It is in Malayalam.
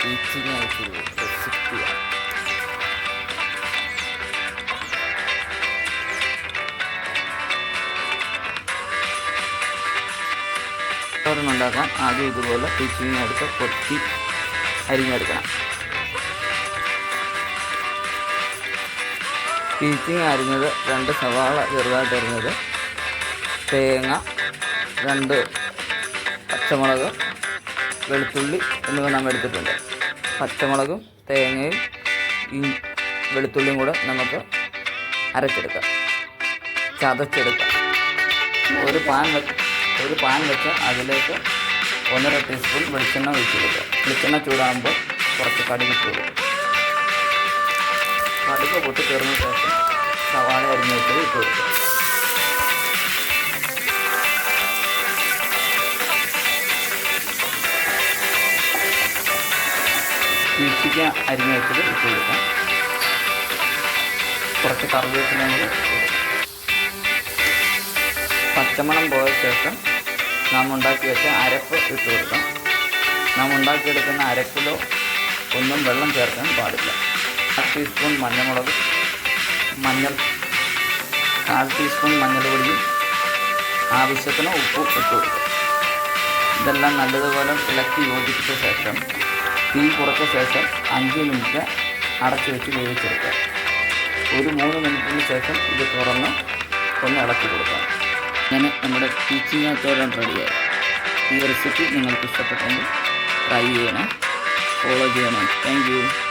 ടീച്ചിങ് ആയിട്ടുള്ള റെസിപ്പിയാണ് ഉണ്ടാക്കാൻ ആദ്യം ഇതുപോലെ ടീച്ചിങ് എടുത്ത് കൊത്തി അരിഞ്ഞെടുക്കണം ടീച്ചിങ് അരിഞ്ഞത് രണ്ട് സവാള ചെറുതായിട്ട് അരിഞ്ഞത് തേങ്ങ രണ്ട് പച്ചമുളക് വെളുത്തുള്ളി എന്നിവ നമ്മൾ എടുത്തിട്ടുണ്ട്. പച്ചമുളകും തേങ്ങയും ഈ വെളുത്തുള്ളിയും കൂടെ നമുക്ക് അരച്ചെടുക്കാം. ചതച്ചെടുക്കാം. ഒരു പാൻ ഒരു പാൻ വെച്ച് അതിലേക്ക് ഒന്നര ടീസ്പൂൺ വെളിച്ചെണ്ണ ഒഴിച്ചു കൊടുക്കുക വെളിച്ചെണ്ണ ചൂടാകുമ്പോൾ കുറച്ച് കടുക് ചൂടും കടുക് പൊട്ടി തീർന്ന ശേഷം സവാള അരിഞ്ഞ് വെച്ചത് ഇട്ട് കൊടുക്കുക. ഇച്ചിക്ക അരിഞ്ഞ് വെച്ചത് ഇട്ട് കൊടുക്കാം. കുറച്ച് കൊടുക്കാം. പച്ചമണം പോയ ശേഷം നാം ഉണ്ടാക്കി വെച്ച അരപ്പ് ഇട്ട് കൊടുക്കാം. നാം ഉണ്ടാക്കിയെടുക്കുന്ന അരപ്പിലോ ഒന്നും വെള്ളം ചേർക്കാൻ പാടില്ല. കാൽ ടീസ്പൂൺ മഞ്ഞൾമുളക് മഞ്ഞൾ കാൽ ടീസ്പൂൺ മഞ്ഞൾപൊടിയും ആവശ്യത്തിന് ഉപ്പും ഇട്ട് കൊടുക്കുക ഇതെല്ലാം നല്ലതുപോലെ ഇളക്കി യോജിപ്പിച്ച ശേഷം തീ കുറച്ച ശേഷം അഞ്ച് മിനിറ്റ് അടച്ചു വെച്ച് വേവിച്ചെടുക്കുക. ഒരു മൂന്ന് മിനിറ്റിന് ശേഷം ഇത് തുറന്ന് ഒന്ന് ഇളക്കി കൊടുക്കാം. അങ്ങനെ നമ്മുടെ ടീച്ചിങ് അത്തോരം റെഡിയായി ഈ റെസിപ്പി നിങ്ങൾക്ക് ഇഷ്ടപ്പെട്ടെങ്കിൽ ട്രൈ ചെയ്യണം ഫോളോ ചെയ്യണം. താങ്ക്